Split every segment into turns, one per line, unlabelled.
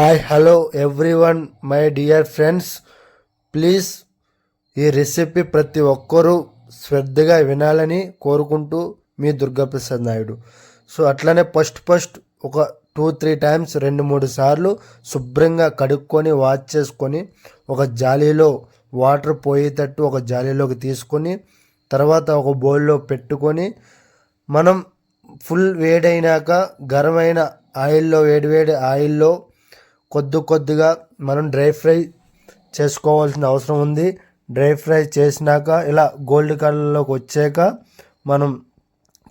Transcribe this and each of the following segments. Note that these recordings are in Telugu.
Hi hello everyone my dear friends please ఈ రెసిపీ ప్రతి ఒక్కరూ శ్రద్ధగా వినాలని కోరుకుంటూ మీ దుర్గాప్రసాద్ నాయుడు. సో అట్లనే ఫస్ట్ ఫస్ట్ ఒక టూ త్రీ టైమ్స్ రెండు మూడు సార్లు శుభ్రంగా కడుక్కొని వాష్ చేసుకొని ఒక జాలీలో వాటర్ పోయేటట్టు ఒక జాలీలోకి తీసుకొని తర్వాత ఒక బౌల్లో పెట్టుకొని మనం ఫుల్ వేడైనాక గరమైన ఆయిల్లో వేడివేడి ఆయిల్లో కొద్ది కొద్దిగా మనం డ్రై ఫ్రై చేసుకోవాల్సిన అవసరం ఉంది. డ్రై ఫ్రై చేసినాక ఇలా గోల్డ్ కలర్లోకి వచ్చాక మనం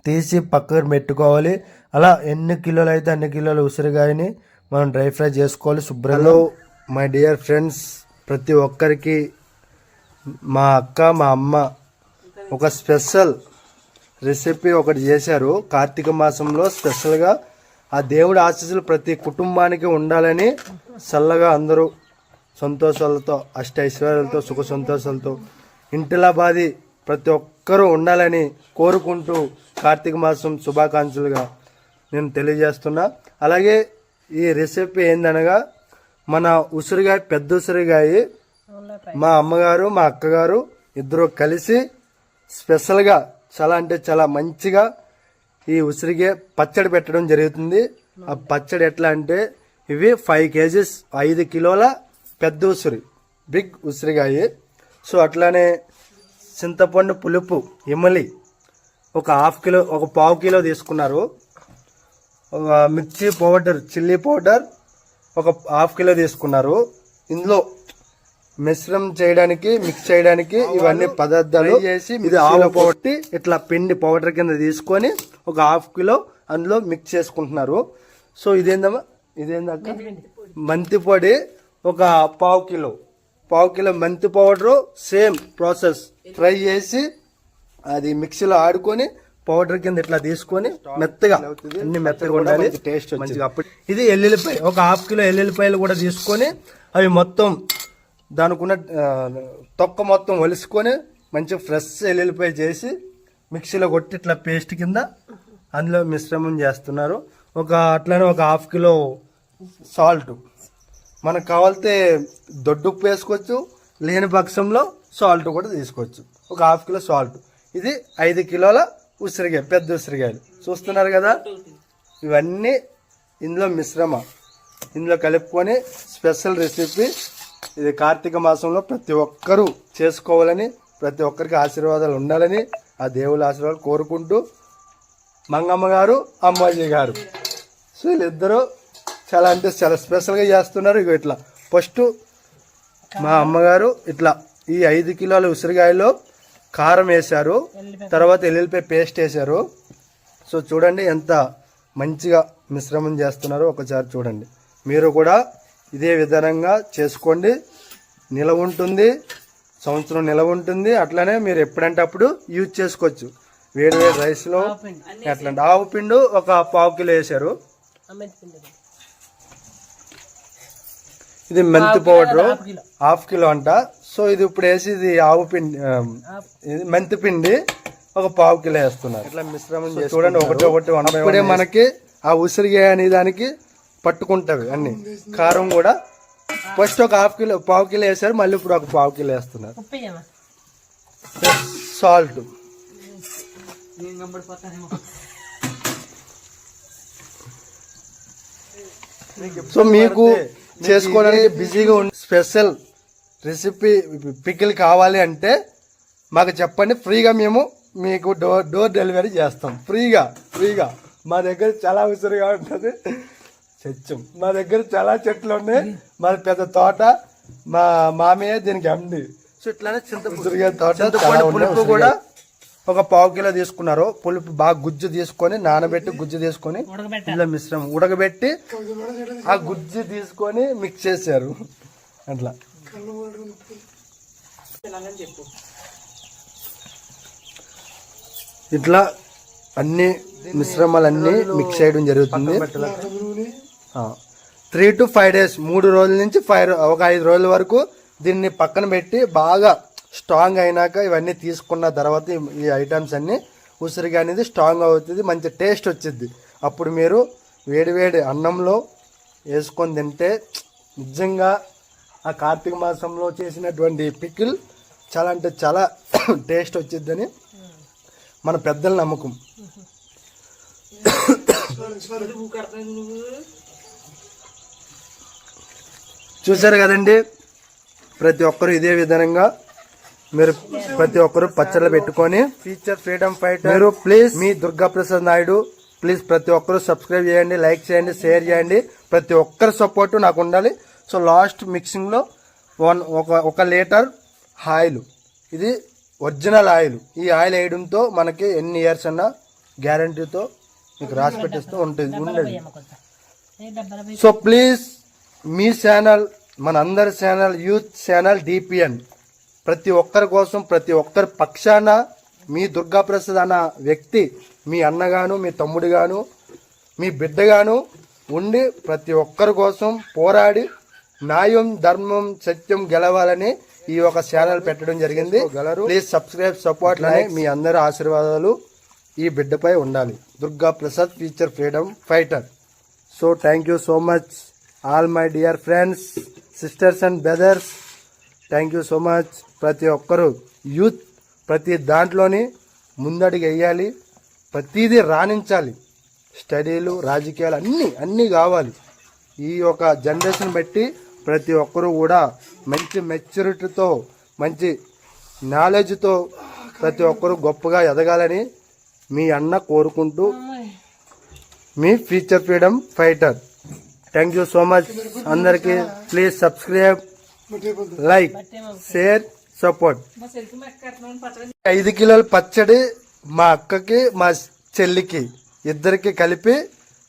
తీసి పక్కకు పెట్టుకోవాలి. అలా ఎన్ని కిలోలు అయితే అన్ని కిలోలు ఉసిరికాయని మనం డ్రై ఫ్రై చేసుకోవాలి శుభ్రంగా. మై డియర్ ఫ్రెండ్స్ ప్రతి ఒక్కరికి మా అక్క మా అమ్మ ఒక స్పెషల్ రెసిపీ ఒకటి చేశారు. కార్తీక మాసంలో స్పెషల్గా ఆ దేవుడి ఆశీస్సులు ప్రతి కుటుంబానికి ఉండాలని చల్లగా అందరూ సంతోషాలతో అష్ట ఐశ్వర్యాలతో సుఖ సంతోషాలతో ఇంటిలా బాధి ప్రతి ఒక్కరూ ఉండాలని కోరుకుంటూ కార్తీక మాసం శుభాకాంక్షలుగా నేను తెలియజేస్తున్నా. అలాగే ఈ రెసిపీ ఏందనగా మన ఉసిరిగాయ పెద్ద ఉసిరిగాయ మా అమ్మగారు మా అక్కగారు ఇద్దరు కలిసి స్పెషల్గా చాలా అంటే చాలా మంచిగా ఈ ఉసిరిగే పచ్చడి పెట్టడం జరుగుతుంది. ఆ పచ్చడి ఎట్లా అంటే ఇవి ఫైవ్ కేజీస్ ఐదు కిలోల పెద్ద ఉసిరి బిగ్ ఉసిరిగాయ. సో అట్లానే చింతపండు పులుపు ఇమలి ఒక హాఫ్ కిలో ఒక పావు కిలో తీసుకున్నారు. ఒక మిర్చి పౌడర్ చిల్లీ పౌడర్ ఒక హాఫ్ కిలో తీసుకున్నారు. ఇందులో మిశ్రమం చేయడానికి మిక్స్ చేయడానికి ఇవన్నీ పదార్థాలు చేసి ఇది ఆవు పొట్టి ఇట్లా పిండి పౌడర్ కింద తీసుకొని ఒక హాఫ్ కిలో అందులో మిక్స్ చేసుకుంటున్నారు. సో ఇదేందమ్మా? ఇదేందక్క? మెంతి పొడి ఒక పావు కిలో పావు కిలో మెంతి పౌడర్ సేమ్ ప్రాసెస్ ఫ్రై చేసి అది మిక్సీలో ఆడుకొని పౌడర్ కింద ఇట్లా తీసుకొని మెత్తగా అన్ని మెత్తగా ఉండాలి. టేస్ట్ మంచిగా అప్పుడు ఇది ఎల్లుల్లిపాయ ఒక హాఫ్ కిలో ఎల్లుల్లిపాయలు కూడా తీసుకొని అవి మొత్తం దానికి ఉన్న తొక్క మొత్తం ఒలుసుకొని మంచిగా ఫ్రెష్ ఎల్లుల్లిపాయ చేసి మిక్సీలో కొట్టి ఇట్లా పేస్ట్ కింద అందులో మిశ్రమం చేస్తున్నారు. ఒక అట్లనే ఒక హాఫ్ కిలో సాల్ట్. మనకు కావాలితే దొడ్డుప్పు వేసుకోవచ్చు లేని పక్షంలో సాల్ట్ కూడా తీసుకోవచ్చు. ఒక హాఫ్ కిలో సాల్ట్. ఇది ఐదు కిలోల ఉసిరికాయ పెద్ద ఉసిరికాయలు చూస్తున్నారు కదా? ఇవన్నీ ఇందులో మిశ్రమ. ఇందులో కలుపుకొని స్పెషల్ రెసిపీ ఇది కార్తీక మాసంలో ప్రతి ఒక్కరూ చేసుకోవాలని ప్రతి ఒక్కరికి ఆశీర్వాదాలు ఉండాలని ఆ దేవుళ్ళ ఆశీర్వాదాలు కోరుకుంటూ మంగమ్మ గారు అమ్మాజీ గారు. సో వీళ్ళిద్దరూ చాలా అంటే చాలా స్పెషల్గా చేస్తున్నారు. ఇక ఇట్లా ఫస్ట్ మా అమ్మగారు ఇట్లా ఈ ఐదు కిలోల ఉసిరికాయలో కారం వేశారు. తర్వాత ఎల్లుల్లిపాయ పేస్ట్ వేశారు. సో చూడండి ఎంత మంచిగా మిశ్రమం చేస్తున్నారో ఒకసారి చూడండి. మీరు కూడా ఇదే విధానంగా చేసుకోండి. నిలవ ఉంటుంది. సంవత్సరం నిలవ ఉంటుంది. అట్లనే మీరు ఎప్పుడంటే అప్పుడు యూజ్ చేసుకోవచ్చు. వేడి వేడి రైస్లో అట్లాంటి ఆవు పిండి. ఒక పావు కిలో వేశారు. ఇది మెంతి పౌడర్. Half kilo. అంట. సో ఇది ఇప్పుడు వేసి ఇది ఆవు పిండి ఇది మెంతి పిండి ఒక పావు కిలో వేస్తున్నారు. ఇట్లా మిశ్రమం చేసి చూడండి ఒకటి ఒకటి వన్ అప్పుడే మనకి ఆ ఉసిరిగా అనే దానికి పట్టుకుంటవి అన్ని. కారం కూడా ఫస్ట్ ఒక హాఫ్ కిలో పావు కిలో వేసారు మళ్ళీ ఇప్పుడు ఒక పావు కిలో వేస్తున్నారు. సాల్ట్. సో మీకు చేసుకోవడానికి బిజీగా ఉండి స్పెషల్ రెసిపీ పికిల్ కావాలి అంటే మాకు చెప్పండి. ఫ్రీగా మేము మీకు డోర్ డోర్ డెలివరీ చేస్తాం. ఫ్రీగా ఫ్రీగా. మా దగ్గర చాలా ఉసిరిగా ఉంటుంది. సత్యం మా దగ్గర చాలా చెట్లు ఉన్నాయి. మాది పెద్ద తోట మా మామయ్య దీనికి సో ఇట్లానే ఉసిరిగా తోట పులుపు కూడా ఒక పావు కిలో తీసుకున్నారు. పులుపు బాగా గుజ్జు తీసుకొని నానబెట్టి గుజ్జు తీసుకొని ఇలా మిశ్రమం ఉడకబెట్టి ఆ గుజ్జు తీసుకొని మిక్స్ చేశారు. అట్లా. ఇట్లా అన్ని మిశ్రమాలన్నీ మిక్స్ చేయడం జరుగుతుంది. త్రీ టు ఫైవ్ డేస్ మూడు రోజుల నుంచి ఫైవ్ ఒక ఐదు రోజుల వరకు దీన్ని పక్కన పెట్టి బాగా స్ట్రాంగ్ అయినాక ఇవన్నీ తీసుకున్న తర్వాత ఈ- ఐటమ్స్ అన్ని ఉసిరిగా అనేది స్ట్రాంగ్ అవుతుంది మంచి టేస్ట్ వచ్చింది అప్పుడు మీరు వేడి వేడి అన్నంలో వేసుకొని తింటే నిజంగా ఆ కార్తీక మాసంలో చేసినటువంటి పికిల్ చాలా అంటే చాలా టేస్ట్ వచ్చిద్దని మన పెద్దల నమ్మకం. చూశారు కదండి? ప్రతి ఒక్కరు ఇదే విధంగా మీరు ప్రతి ఒక్కరు పచ్చళ్ళు పెట్టుకొని ఫీచర్ ఫ్రీడమ్ ఫైట్ మీరు ప్లీజ్ మీ దుర్గా ప్రసాద్ నాయుడు ప్లీజ్ ప్రతి ఒక్కరు సబ్స్క్రైబ్ చేయండి లైక్ చేయండి షేర్ చేయండి. ప్రతి ఒక్కరి సపోర్ట్ నాకు ఉండాలి. సో లాస్ట్ మిక్సింగ్లో వన్ ఒక ఒక లీటర్ ఆయిల్. ఇది ఒరిజినల్ ఆయిల్. ఈ ఆయిల్ వేయడంతో మనకి ఎన్ని ఇయర్స్ అన్నా గ్యారంటీతో మీకు రాసి పెట్టిస్తూ ఉంటుంది ఉండేది. సో ప్లీజ్ మీ ఛానల్ మన అందరి ఛానల్ యూత్ ఛానల్ డిపిఎన్. ప్రతి ఒక్కరి కోసం ప్రతి ఒక్కరి పక్షాన మీ దుర్గా ప్రసాద్ అన్న వ్యక్తి మీ అన్నగాను మీ తమ్ముడుగాను మీ బిడ్డగాను ఉండి ప్రతి ఒక్కరి కోసం పోరాడి న్యాయం ధర్మం సత్యం గెలవాలని ఈ ఒక ఛానల్ పెట్టడం జరిగింది. ప్లీజ్ సబ్స్క్రైబ్ సపోర్ట్ లైక్ మీ అందరి ఆశీర్వాదాలు ఈ బిడ్డపై ఉండాలి. Durga Prasad future freedom fighter so thank you so much all my dear friends sisters and brothers thank you so much ప్రతి ఒక్కరు యూత్ ప్రతి దాంట్లోని ముందడుగు వేయాలి. ప్రతిదీ రాణించాలి. స్టడీలు రాజకీయాలు అన్నీ అన్నీ కావాలి. ఈ యొక్క జనరేషన్ బట్టి ప్రతి ఒక్కరూ కూడా మంచి మెచ్యూరిటీతో మంచి నాలెడ్జ్తో ప్రతి ఒక్కరూ గొప్పగా ఎదగాలని మీ అన్న కోరుకుంటూ మీ future freedom fighter thank you so much అందరికీ please subscribe like share support ఐదు కిలోల పచ్చడి మా అక్కకి మా చెల్లికి ఇద్దరికి కలిపి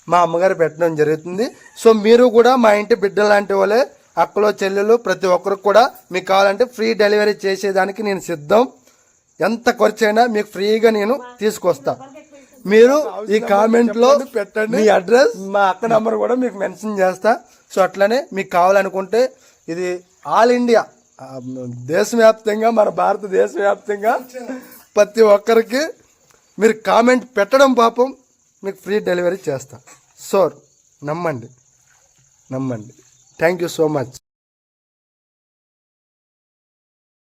మా అమ్మగారు పెట్టడం జరుగుతుంది. సో మీరు కూడా మా ఇంటి బిడ్డ లాంటి వాళ్ళే అక్కలో చెల్లెలు ప్రతి ఒక్కరికి కూడా మీకు కావాలంటే ఫ్రీ డెలివరీ చేసేదానికి నేను సిద్ధం. ఎంత ఖర్చు అయినా మీకు ఫ్రీగా నేను తీసుకొస్తాను మీరు ఈ కామెంట్లో పెట్టండి. మీ అడ్రస్ మా అక్క నంబర్ కూడా మీకు మెన్షన్ చేస్తా. సో అట్లనే మీకు కావాలనుకుంటే ఇది ఆల్ ఇండియా దేశవ్యాప్తంగా మన భారతదేశ వ్యాప్తంగా ప్రతి ఒక్కరికి మీరు కామెంట్ పెట్టడం పాపం మీకు ఫ్రీ డెలివరీ చేస్తా. సో నమ్మండి. నమ్మండి. Thank you so much